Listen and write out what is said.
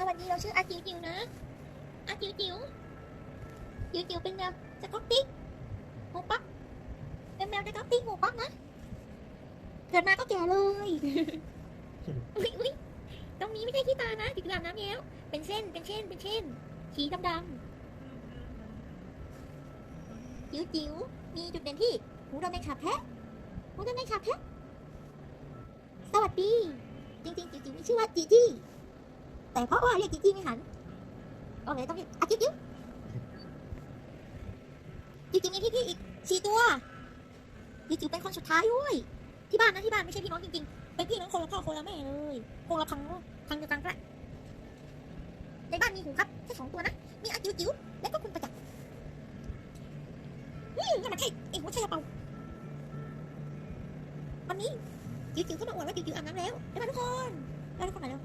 สวัสดีเราชื่ออาจิ๋วจิ๋วนะอาจิ๋วจิ๋วจิ๋วจิ๋วเป็นแมวสก๊อตติกหูปั๊กเป็นแมวสก๊อตติกหูปั๊กนะเกิดมาก็แก่เลยอุ๊ยอุ๊ยตรงนี้ไม่ใช่ขี้ตานะจิ๋วจิ๋วอาบน้ำแล้วเป็นเส้นเป็นเส้นเป็นเส้นสีดำดำจิ๋วจิ๋วมีจุดเด่นที่หูดำในขาแพะหูดำในขาแพะสวัสดี จริงๆจิ๋วจิ๋วมีชื่อว่าจีจี้ แต่เพราะว่าเรียกจีจี้ไม่หันก็เลยต้องเรียกอาจิ๋วจิ๋วจิ๋วจิ๋วมีพี่ๆอีกสี่ตัวจิ๋วจิ๋วเป็นคนสุดท้ายด้วยที่บ้านนะที่บ้านไม่ใช่พี่น้องจริงๆเป็นพี่น้องคนละพ่อคนละแม่เลยคนละพังพังเดียวกันก็ได้ในบ้านมีหูครับแค่สองตัวนะมีอาจิ๋วจิ๋วและก็คุณประจักษ์นั่มันใช่ไอ้หัวใช่เปาวันนี้จิ๋วจิ๋วก็มาอวดว่าจิ๋วจิ๋วอาบน้ำแล้วใช่ไหมทุกคนแล้ว